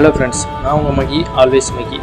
Hello friends நான் உங்கள் மகி always மகி.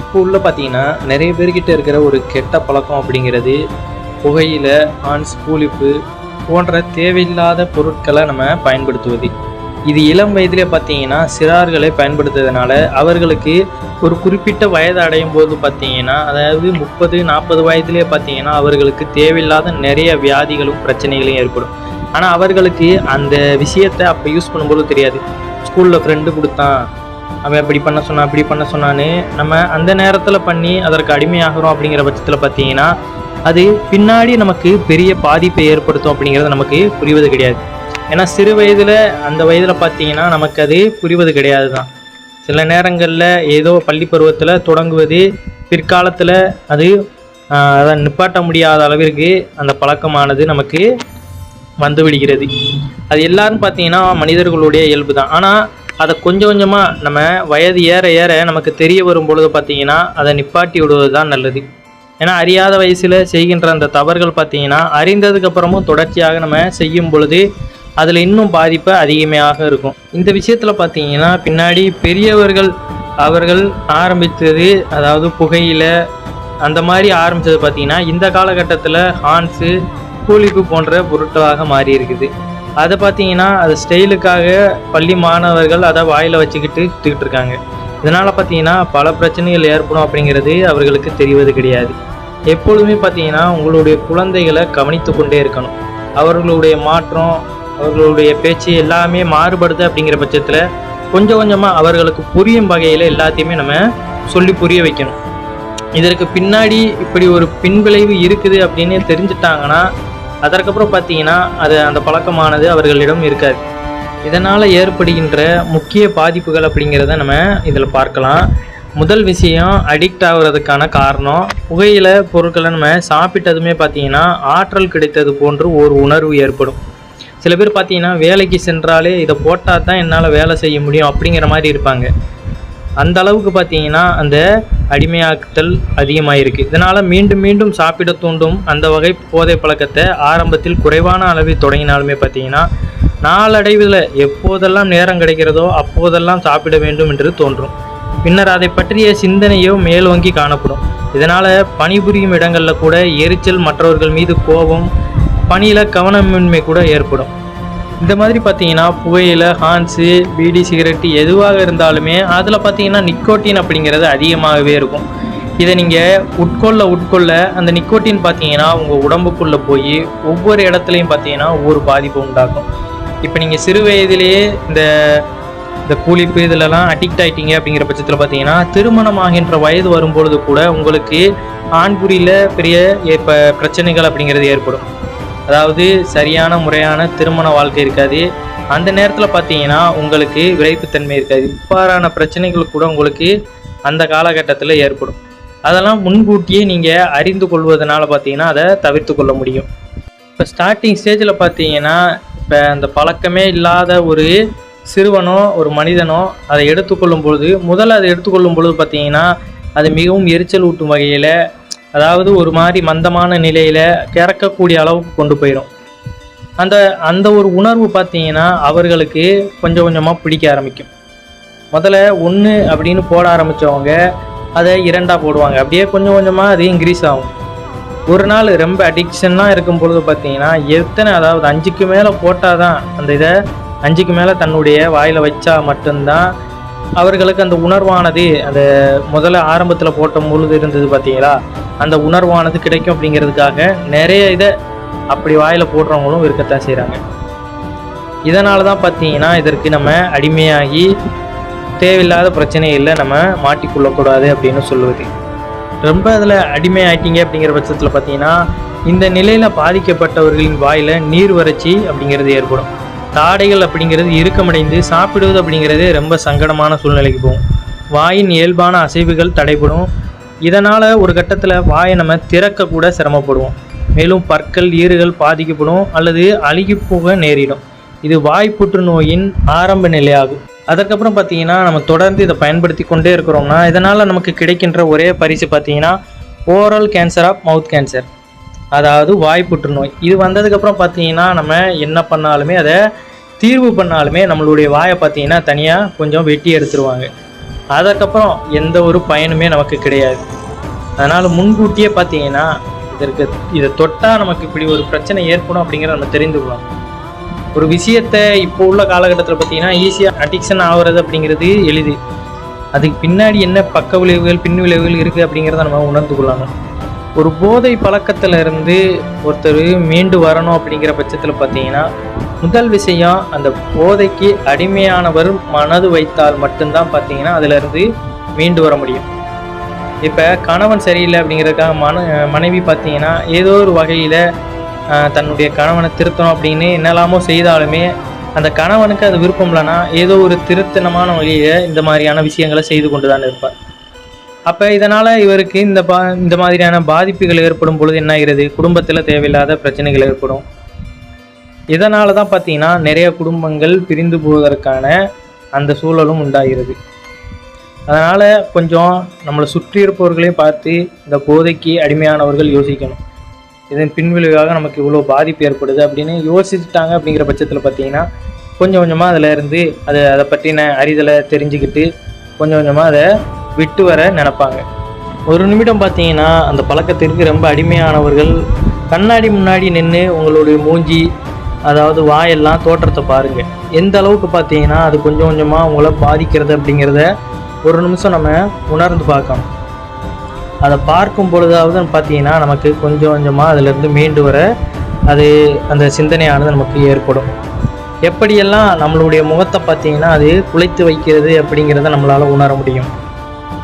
இப்போ உள்ள பார்த்தீங்கன்னா நிறைய பேர்கிட்ட இருக்கிற ஒரு கெட்ட பழக்கம் அப்படிங்கிறது புகையில ஆன்ஸ் பூலிப்பு போன்ற தேவையில்லாத பொருட்களை நம்ம பயன்படுத்துவது. இது இளம் வயதிலே பார்த்தீங்கன்னா சிறார்களை பயன்படுத்துறதுனால அவர்களுக்கு ஒரு குறிப்பிட்ட வயது அடையும் போது பார்த்தீங்கன்னா அதாவது முப்பது நாற்பது வயதிலே பார்த்தீங்கன்னா அவர்களுக்கு தேவையில்லாத நிறைய வியாதிகளும் பிரச்சனைகளும் ஏற்படும். ஆனால் அவர்களுக்கு அந்த விஷயத்தை அப்போ யூஸ் பண்ணும்போது தெரியாது. ஸ்கூலில் ஃப்ரெண்டு கொடுத்தான் அவன் இப்படி பண்ண சொன்னான் இப்படி பண்ண சொன்னான்னு நம்ம அந்த நேரத்தில் பண்ணி அதற்கு அடிமையாகிறோம் அப்படிங்கிற பட்சத்தில் பார்த்தீங்கன்னா அது பின்னாடி நமக்கு பெரிய பாதிப்பை ஏற்படுத்தும் அப்படிங்கிறது நமக்கு புரிவது கிடையாது. ஏன்னா சிறு வயதில் அந்த வயதில் பார்த்தீங்கன்னா நமக்கு அது புரிவது கிடையாது தான் சில நேரங்களில் ஏதோ பள்ளி பருவத்தில் தொடங்குவது பிற்காலத்தில் அது அதை நிப்பாட்ட முடியாத அளவிற்கு அந்த பழக்கமானது நமக்கு வந்துவிடுகிறது அது எல்லாரும் பார்த்தீங்கன்னா மனிதர்களுடைய இயல்பு தான் ஆனால் அதை கொஞ்சம் கொஞ்சமாக நம்ம வயது ஏற ஏற நமக்கு தெரிய வரும் பொழுது பார்த்தீங்கன்னா அதை நிப்பாட்டி விடுவது தான் நல்லது. ஏன்னா அறியாத வயசில் செய்கின்ற அந்த தவறுகள் பார்த்திங்கன்னா அறிந்ததுக்கப்புறமும் தொடர்ச்சியாக நம்ம செய்யும் பொழுது அதில் இன்னும் பாதிப்பு அதிகமாக இருக்கும். இந்த விஷயத்தில் பார்த்தீங்கன்னா பின்னாடி பெரியவர்கள் அவர்கள் ஆரம்பித்தது அதாவது புகையில் அந்த மாதிரி ஆரம்பித்தது பார்த்திங்கன்னா இந்த காலகட்டத்தில் ஹான்ஸு கூலிப்பு போன்ற பொருட்களாக மாறி இருக்குது அதை பார்த்தீங்கன்னா அது ஸ்டைலுக்காக பள்ளி மாணவர்கள் அதை வாயில் வச்சுக்கிட்டு சுற்றிக்கிட்டு இருக்காங்க. இதனால் பார்த்தீங்கன்னா பல பிரச்சனைகள் ஏற்படும் அப்படிங்கிறது அவர்களுக்கு தெரிவது கிடையாது. எப்பொழுதுமே பார்த்தீங்கன்னா உங்களுடைய குழந்தைகளை கவனித்து கொண்டே இருக்கணும். அவர்களுடைய மாற்றம் அவர்களுடைய பேச்சு எல்லாமே மாறுபடுது அப்படிங்கிற பட்சத்தில் கொஞ்சம் கொஞ்சமாக அவர்களுக்கு புரியும் வகையில் எல்லாத்தையுமே நம்ம சொல்லி புரிய வைக்கணும். இதற்கு பின்னாடி இப்படி ஒரு பின்விளைவு இருக்குது அப்படின்னு தெரிஞ்சுட்டாங்கன்னா அதற்கப்புறம் பார்த்தீங்கன்னா அது அந்த பழக்கமானது அவர்களிடம் இருக்காது. இதனால் ஏற்படுகின்ற முக்கிய பாதிப்புகள் அப்படிங்கிறத நம்ம இதில் பார்க்கலாம். முதல் விஷயம் அடிக்ட் ஆகுறதுக்கான காரணம். புகையில பொருட்களை நம்ம சாப்பிட்டதுமே பார்த்தீங்கன்னா ஆற்றல் கிடைத்தது போன்று ஒரு உணர்வு ஏற்படும். சில பேர் பார்த்தீங்கன்னா வேலைக்கு சென்றாலே இதை போட்டால் தான் என்னால் வேலை செய்ய முடியும் அப்படிங்கிற மாதிரி இருப்பாங்க. அந்த அளவுக்கு பார்த்தீங்கன்னா அந்த அடிமையாக்குதல் அதிகமாயிருக்கு. இதனால் மீண்டும் மீண்டும் சாப்பிட தூண்டும் அந்த வகை போதை பழக்கத்தை ஆரம்பத்தில் குறைவான அளவில் தொடங்கினாலுமே பார்த்தீங்கன்னா நாளடைவில் எப்போதெல்லாம் நேரம் கிடைக்கிறதோ அப்போதெல்லாம் சாப்பிட வேண்டும் என்று தோன்றும். பின்னர் அதை பற்றிய சிந்தனையோ மேலோங்கி காணப்படும். இதனால் பணிபுரியும் இடங்களில் கூட எரிச்சல் மற்றவர்கள் மீது கோபம் பணியில் கவனமின்மை கூட ஏற்படும். இந்த மாதிரி பார்த்தீங்கன்னா புகையில ஹான்ஸு பீடி சிகரெட்டு எதுவாக இருந்தாலுமே அதில் பார்த்தீங்கன்னா நிக்கோட்டின் அப்படிங்கிறது அதிகமாகவே இருக்கும். இதை நீங்கள் உட்கொள்ள உட்கொள்ள அந்த நிக்கோட்டின் பார்த்தீங்கன்னா உங்கள் உடம்புக்குள்ளே போய் ஒவ்வொரு இடத்துலையும் பார்த்தீங்கன்னா ஒவ்வொரு பாதிப்பு உண்டாக்கும். இப்போ நீங்கள் சிறு வயதிலேயே இந்த இந்த கூலிப்பு இதிலலாம் அடிக்ட் ஆகிட்டீங்க அப்படிங்கிற பட்சத்தில் பார்த்தீங்கன்னா திருமணம் ஆகின்ற வயது வரும்பொழுது கூட உங்களுக்கு ஆண்குறியில் பெரிய இப்போ பிரச்சனைகள் அப்படிங்கிறது ஏற்படும். அதாவது சரியான முறையான திருமண வாழ்க்கை இருக்காது. அந்த நேரத்தில் பார்த்தீங்கன்னா உங்களுக்கு விரைப்புத்தன்மை இருக்காது. இவ்வாறான பிரச்சனைகள் கூட உங்களுக்கு அந்த காலகட்டத்தில் ஏற்படும். அதெல்லாம் முன்கூட்டியே நீங்கள் அறிந்து கொள்வதனால பார்த்தீங்கன்னா அதை தவிர்த்து கொள்ள முடியும். இப்போ ஸ்டார்டிங் ஸ்டேஜில் பார்த்தீங்கன்னா இப்போ அந்த பழக்கமே இல்லாத ஒரு சிறுவனோ ஒரு மனிதனோ அதை எடுத்துக்கொள்ளும் பொழுது முதல்ல அதை எடுத்துக்கொள்ளும் பொழுது பார்த்தீங்கன்னா அது மிகவும் எரிச்சல் ஊட்டும் வகையில் அதாவது ஒரு மாதிரி மந்தமான நிலையில் கிறக்கக்கூடிய அளவுக்கு கொண்டு போயிடும். அந்த அந்த ஒரு உணர்வு பார்த்தீங்கன்னா அவர்களுக்கு கொஞ்சம் கொஞ்சமாக பிடிக்க ஆரம்பிக்கும். முதல்ல ஒன்று அப்படின்னு போட ஆரம்பித்தவங்க அதை இரண்டாக போடுவாங்க. அப்படியே கொஞ்சம் கொஞ்சமாக அது இன்க்ரீஸ் ஆகும். ஒரு நாள் ரொம்ப அடிக்ஷனாக இருக்கும் பொழுது பார்த்தீங்கன்னா எத்தனை அதாவது அஞ்சுக்கு மேலே போட்டால் தான் அந்த இதை அஞ்சுக்கு மேலே தன்னுடைய வாயில் வச்சா மட்டும்தான் அவர்களுக்கு அந்த உணர்வானது அந்த முதல்ல ஆரம்பத்தில் போட்ட பொழுது இருந்தது பார்த்தீங்களா? அந்த உணர்வானது கிடைக்கும் அப்படிங்கிறதுக்காக நிறைய இதை அப்படி வாயில் போடுறவங்களும் இருக்கத்தான் செய்கிறாங்க இதனால தான் பார்த்தீங்கன்னா இதற்கு நம்ம அடிமையாகி தேவையில்லாத பிரச்சனைகளில் நம்ம மாட்டிக்கொள்ளக்கூடாது அப்படின்னு சொல்லுவது ரொம்ப அதில் அடிமை ஆயிட்டீங்க அப்படிங்கிற பட்சத்தில் பார்த்தீங்கன்னா இந்த நிலையில் பாதிக்கப்பட்டவர்களின் வாயில் நீர் வறட்சி அப்படிங்கிறது ஏற்படும். தாடைகள் அப்படிங்கிறது இறுக்கமடைந்து சாப்பிடுவது அப்படிங்கிறது ரொம்ப சங்கடமான சூழ்நிலைக்கு போகும். வாயின் இயல்பான அசைவுகள் தடைபடும். இதனால் ஒரு கட்டத்தில் வாயை நம்ம திறக்க கூட சிரமப்படுவோம். மேலும் பற்கள் ஈறுகள் பாதிக்கப்படும் அல்லது அழுகி போக நேரிடும். இது வாய் புற்றுநோயின் ஆரம்ப நிலையாகும். அதற்கப்புறம் பார்த்தீங்கன்னா நம்ம தொடர்ந்து இதை பயன்படுத்தி கொண்டே இருக்கிறோம்னா இதனால் நமக்கு கிடைக்கின்ற ஒரே பரிசு பார்த்தீங்கன்னா oral cancer of mouth cancer அதாவது வாய் புற்றுநோய் இது வந்ததுக்கப்புறம் பார்த்தீங்கன்னா நம்ம என்ன பண்ணாலுமே அதை தீர்வு பண்ணாலுமே நம்மளுடைய வாயை பார்த்தீங்கன்னா தனியாக கொஞ்சம் வெட்டி எடுத்துருவாங்க. அதுக்கப்புறம் எந்த ஒரு பயனுமே நமக்கு கிடையாது. அதனால் முன்கூட்டியே பார்த்தீங்கன்னா இதற்கு இதை தொட்டால் நமக்கு இப்படி ஒரு பிரச்சனை ஏற்படும் அப்படிங்கிறத நம்ம தெரிந்துக்கலாம் ஒரு விஷயத்தை இப்போ உள்ள காலகட்டத்தில் பார்த்தீங்கன்னா ஈஸியாக அடிக்ஷன் ஆகிறது அப்படிங்கிறது எளிது. அதுக்கு பின்னாடி என்ன பக்க விளைவுகள் பின் விளைவுகள் இருக்குது அப்படிங்கிறத நம்ம உணர்ந்து கொள்ளணும். ஒரு போதை பழக்கத்தில் இருந்து ஒருத்தர் மீண்டு வரணும் அப்படிங்கிற பட்சத்தில் பார்த்தீங்கன்னா முதல் விஷயம் அந்த போதைக்கு அடிமையானவர் மனது வைத்தால் மட்டும்தான் பார்த்தீங்கன்னா அதிலிருந்து மீண்டு வர முடியும். இப்போ கணவன் சரியில்லை அப்படிங்கிறதுக்காக மன மனைவி பார்த்தீங்கன்னா ஏதோ ஒரு வகையில் தன்னுடைய கணவனை திருத்தணும் அப்படின்னு என்னெல்லாமோ செய்தாலுமே அந்த கணவனுக்கு அது விருப்பம் இல்லைன்னா ஏதோ ஒரு திருத்தனமான வழியில் இந்த மாதிரியான விஷயங்களை செய்து கொண்டு தான் இருப்பார். அப்போ இதனால் இவருக்கு இந்த பா இந்த மாதிரியான பாதிப்புகள் ஏற்படும் பொழுது என்ன ஆகிறது? குடும்பத்தில் தேவையில்லாத பிரச்சனைகள் ஏற்படும். இதனால தான் பார்த்தீங்கன்னா நிறைய குடும்பங்கள் பிரிந்து போவதற்கான அந்த சூழலும் உண்டாகிறது. அதனால் கொஞ்சம் நம்மளை சுற்றி இருப்பவர்களையும் பார்த்து இந்த போதைக்கு அடிமையானவர்கள் யோசிக்கணும். இதன் பின்விளைவாக நமக்கு இவ்வளோ பாதிப்பு ஏற்படுது அப்படின்னு யோசிச்சுட்டாங்க அப்படிங்கிற பட்சத்தில் பார்த்தீங்கன்னா கொஞ்சம் கொஞ்சமாக அதில் இருந்து அதை அதை பற்றின அறிதலை தெரிஞ்சுக்கிட்டு கொஞ்சம் கொஞ்சமாக அதை விட்டு வர நினைப்பாங்க. ஒரு நிமிடம் பார்த்தீங்கன்னா அந்த பழக்கத்திற்கு ரொம்ப அடிமையானவர்கள் கண்ணாடி முன்னாடி நின்று உங்களுடைய மூஞ்சி அதாவது வாயெல்லாம் தோற்றத்தை பாருங்கள் எந்த அளவுக்கு பார்த்தீங்கன்னா அது கொஞ்சம் கொஞ்சமாக உங்களை பாதிக்கிறது அப்படிங்கிறத ஒரு நிமிஷம் நம்ம உணர்ந்து பார்க்கணும். அதை பார்க்கும் பொழுதாவது பார்த்தீங்கன்னா நமக்கு கொஞ்சம் கொஞ்சமாக அதிலிருந்து மீண்டு வர அது அந்த சிந்தனையானது நமக்கு ஏற்படும். எப்படியெல்லாம் நம்மளுடைய முகத்தை பார்த்தீங்கன்னா அது குலைத்து வைக்கிறது அப்படிங்கிறத நம்மளால் உணர முடியும்.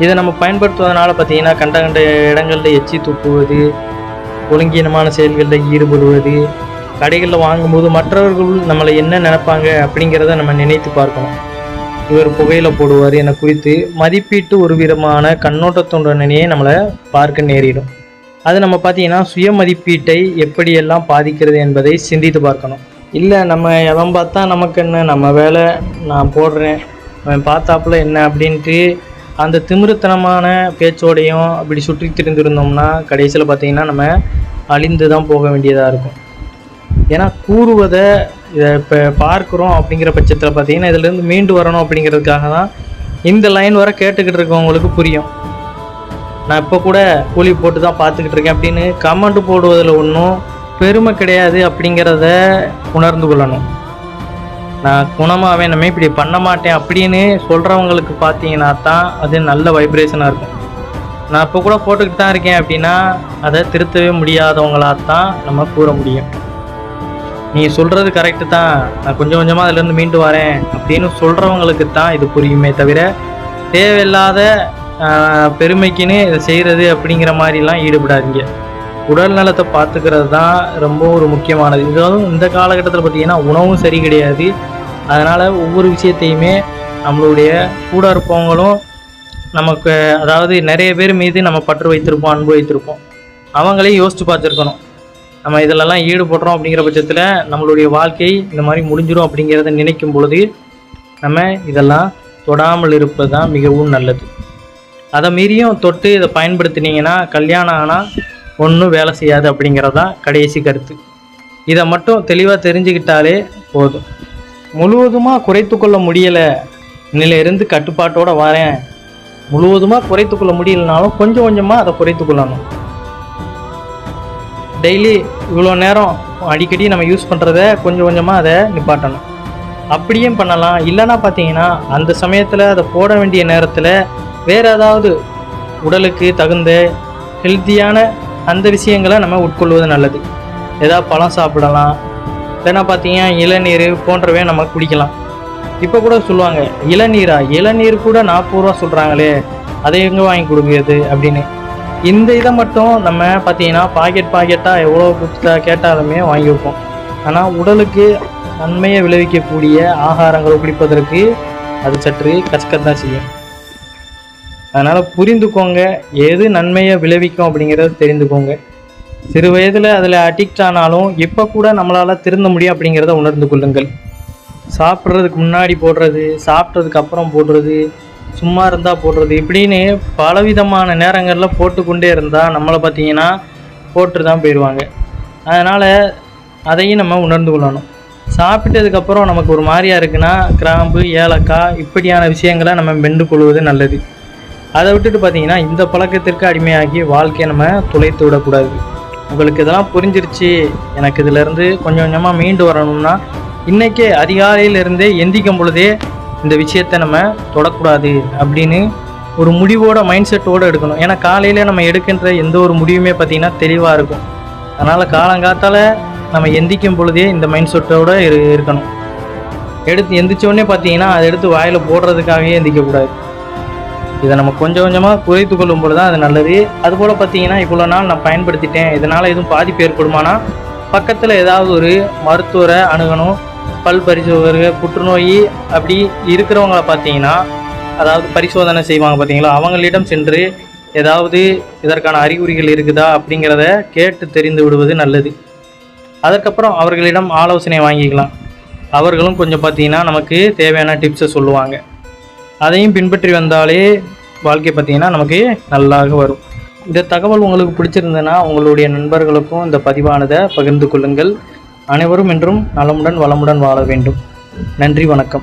இதை நம்ம பயன்படுத்துவதனால பார்த்தீங்கன்னா கண்ட கண்ட இடங்களில் எச்சி துப்புவது ஒழுங்கீனமான செயல்களில் ஈடுபடுவது கடைகளில் வாங்கும்போது மற்றவர்கள் நம்மளை என்ன நினைப்பாங்க அப்படிங்கிறத நம்ம நினைத்து பார்க்கணும். இவர் புகையில் போடுவார் என குறித்து மதிப்பீட்டு ஒரு விதமான கண்ணோட்டத்துடனேயே நம்மளை பார்க்க நேரிடும். அது நம்ம பார்த்தீங்கன்னா சுய மதிப்பீட்டை எப்படியெல்லாம் பாதிக்கிறது என்பதை சிந்தித்து பார்க்கணும். இல்லை நம்ம எவன் பார்த்தா நமக்கு என்ன நம்ம வேலை நான் போடுறேன் அவன் பார்த்தாப்புல என்ன அப்படின்ட்டு அந்த திமிருத்தனமான பேச்சோடையும் அப்படி சுற்றி திரிந்திருந்தோம்னா கடைசியில் பார்த்தீங்கன்னா நம்ம அழிந்து தான் போக வேண்டியதாக இருக்கும். ஏன்னா கூறுவதை இதை இப்போ பார்க்குறோம் அப்படிங்கிற பட்சத்தில் பார்த்தீங்கன்னா இதுலேருந்து மீண்டு வரணும் அப்படிங்கிறதுக்காக தான் இந்த லைன் வர கேட்டுக்கிட்டு இருக்கவங்களுக்கு புரியும். நான் இப்போ கூட கூலி போட்டு தான் பார்த்துக்கிட்டு இருக்கேன் அப்படின்னு கமெண்ட் போடுவதில் ஒன்றும் பெருமை கிடையாது அப்படிங்கிறத உணர்ந்து கொள்ளணும். நான் குணமாகவே நம்ம இப்படி பண்ண மாட்டேன் அப்படின்னு சொல்கிறவங்களுக்கு பார்த்தீங்கன்னா தான் அது நல்ல வைப்ரேஷனாக இருக்கும். நான் இப்போ கூட போட்டுக்கிட்டு தான் இருக்கேன் அப்படின்னா அதை திருத்தவே முடியாதவங்களாக தான் நம்ம கூற முடியும். நீ சொல்கிறது கரெக்டு தான். நான் கொஞ்சம் கொஞ்சமாக அதுலேருந்து மீண்டு வரேன் அப்படின்னு சொல்கிறவங்களுக்கு தான் இது புரியுமே தவிர தேவையில்லாத பெருமைக்குன்னு இதை செய்கிறது அப்படிங்கிற மாதிரிலாம் ஈடுபடாதீங்க. உடல் நலத்தை பார்த்துக்கிறது தான் ரொம்ப ஒரு முக்கியமானது. இதுவும் இந்த காலகட்டத்தில் பார்த்தீங்கன்னா உணவும் சரி கிடையாது. அதனால் ஒவ்வொரு விஷயத்தையுமே நம்மளுடைய கூட இருப்பவங்களும் நமக்கு அதாவது நிறைய பேர் மீது நம்ம பற்று வைத்திருப்போம் அன்பு வைத்திருப்போம். அவங்களையும் யோசித்து பார்த்துருக்கணும். நம்ம இதிலெல்லாம் ஈடுபடுறோம் அப்படிங்கிற பட்சத்தில் நம்மளுடைய வாழ்க்கை இந்த மாதிரி முடிஞ்சிடும் அப்படிங்கிறத நினைக்கும் பொழுது நம்ம இதெல்லாம் தொடாமல் இருப்பது தான் மிகவும் நல்லது. அதை மீறியும் தொட்டு இதை பயன்படுத்தினீங்கன்னா கல்யாணம் ஆனால் ஒன்றும் வேலை செய்யாது அப்படிங்கிறது தான் கடைசி கருத்து. இதை மட்டும் தெளிவாக தெரிஞ்சுக்கிட்டாலே போதும். முழுவதுமாக குறைத்து கொள்ள முடியலை. இருந்து கட்டுப்பாட்டோடு வரேன். முழுவதுமாக குறைத்து கொள்ள முடியலனாலும் கொஞ்சம் கொஞ்சமாக அதை குறைத்து கொள்ளணும். டெய்லி இவ்வளோ நேரம் அடிக்கடி நம்ம யூஸ் பண்ணுறத கொஞ்சம் கொஞ்சமாக அதை நிப்பாட்டணும். அப்படியும் பண்ணலாம். இல்லைன்னா பார்த்தீங்கன்னா அந்த சமயத்தில் அதை போட வேண்டிய நேரத்தில் வேறு ஏதாவது உடலுக்கு தகுந்த ஹெல்த்தியான அந்த விஷயங்களை நம்ம உட்கொள்வது நல்லது. ஏதாவது பழம் சாப்பிடலாம். இல்லைன்னா பார்த்தீங்கன்னா இளநீர் போன்றவை நம்ம குடிக்கலாம். இப்போ கூட சொல்லுவாங்க இளநீரா? இளநீர் கூட நாற்பது ரூபா சொல்கிறாங்களே அதை எங்கே வாங்கி கொடுக்குறது அப்படின்னு. இந்த இதை மட்டும் நம்ம பார்த்தீங்கன்னா பாக்கெட் பாக்கெட்டாக எவ்வளோ கொடுத்தா கேட்டாலுமே வாங்கி வைப்போம் ஆனால் உடலுக்கு நன்மையை விளைவிக்கக்கூடிய ஆகாரங்களை குடிப்பதற்கு அது சற்று கஷ்டத்தான் செய்யும். அதனால் புரிந்துக்கோங்க எது நன்மையை விளைவிக்கும் அப்படிங்கிறத தெரிந்துக்கோங்க. சிறு வயதில் அதில் அடிக்ட் ஆனாலும் இப்போ கூட நம்மளால் திருந்த முடியும் அப்படிங்கிறத உணர்ந்து கொள்ளுங்கள். சாப்பிட்றதுக்கு முன்னாடி போடுறது சாப்பிட்டதுக்கு அப்புறம் போடுறது சும்மா இருந்தால் போடுறது இப்படின்னு பலவிதமான நேரங்களில் போட்டுக்கொண்டே இருந்தால் நம்மளை பார்த்தீங்கன்னா போட்டு தான் போயிடுவாங்க. அதனால் அதையும் நம்ம உணர்ந்து கொள்ளணும். சாப்பிட்டதுக்கப்புறம் நமக்கு ஒரு மாதிரியாக இருக்குன்னா கிராம்பு ஏலக்காய் இப்படியான விஷயங்களை நம்ம மென்று கொள்வது நல்லது. அதை விட்டுட்டு பார்த்தீங்கன்னா இந்த பழக்கத்திற்கு அடிமையாகி வாழ்க்கையை நம்ம துளைத்து விடக்கூடாது. உங்களுக்கு இதெல்லாம் புரிஞ்சிருச்சு. எனக்கு இதிலேருந்து கொஞ்சம் கொஞ்சமாக மீண்டு வரணும்னா இன்றைக்கே அதிகாலையிலிருந்தே எந்திக்கும் பொழுதே இந்த விஷயத்தை நம்ம தொடக்கூடாது அப்படின்னு ஒரு முடிவோட மைண்ட் செட்டோடு எடுக்கணும். ஏன்னா காலையில் நம்ம எடுக்கின்ற எந்த ஒரு முடிவுமே பார்த்திங்கன்னா தெளிவாக இருக்கும். அதனால் காலங்காத்தால் நம்ம எந்திக்கும் பொழுதே இந்த மைண்ட் செட்டோடு இரு இருக்கணும். எடுத்து எந்திரிச்சோடனே பார்த்தீங்கன்னா அதை எடுத்து வாயில் போடுறதுக்காகவே எந்திக்கக்கூடாது. இதை நம்ம கொஞ்சம் கொஞ்சமாக குறைத்து கொள்ளும் பொழுது தான் அது நல்லது. அதுபோல் பார்த்தீங்கன்னா இவ்வளோ நாள் நான் பயன்படுத்திட்டேன். இதனால் எதுவும் பாதிப்பு ஏற்படுமானா பக்கத்தில் ஏதாவது ஒரு மருத்துவரை அணுகணும் பல் பரிசோதகர் புற்றுநோய் அப்படி இருக்கிறவங்கள பார்த்தீங்கன்னா அதாவது பரிசோதனை செய்வாங்க பார்த்தீங்களா அவங்களிடம் சென்று ஏதாவது இதற்கான அறிகுறிகள் இருக்குதா அப்படிங்கிறத கேட்டு தெரிந்து விடுவது நல்லது. அதற்கப்புறம் அவர்களிடம் ஆலோசனை வாங்கிக்கலாம். அவர்களும் கொஞ்சம் பார்த்தீங்கன்னா நமக்கு தேவையான டிப்ஸை சொல்லுவாங்க. அதையும் பின்பற்றி வந்தாலே வாழ்க்கை பார்த்தீங்கன்னா நமக்கு நல்லாக வரும். இந்த தகவல் உங்களுக்கு பிடிச்சிருந்ததுன்னா உங்களுடைய நண்பர்களுக்கும் இந்த பதிவானதை பகிர்ந்து கொள்ளுங்கள். அனைவரும் என்றும் நலமுடன் வளமுடன் வாழ வேண்டும். நன்றி வணக்கம்.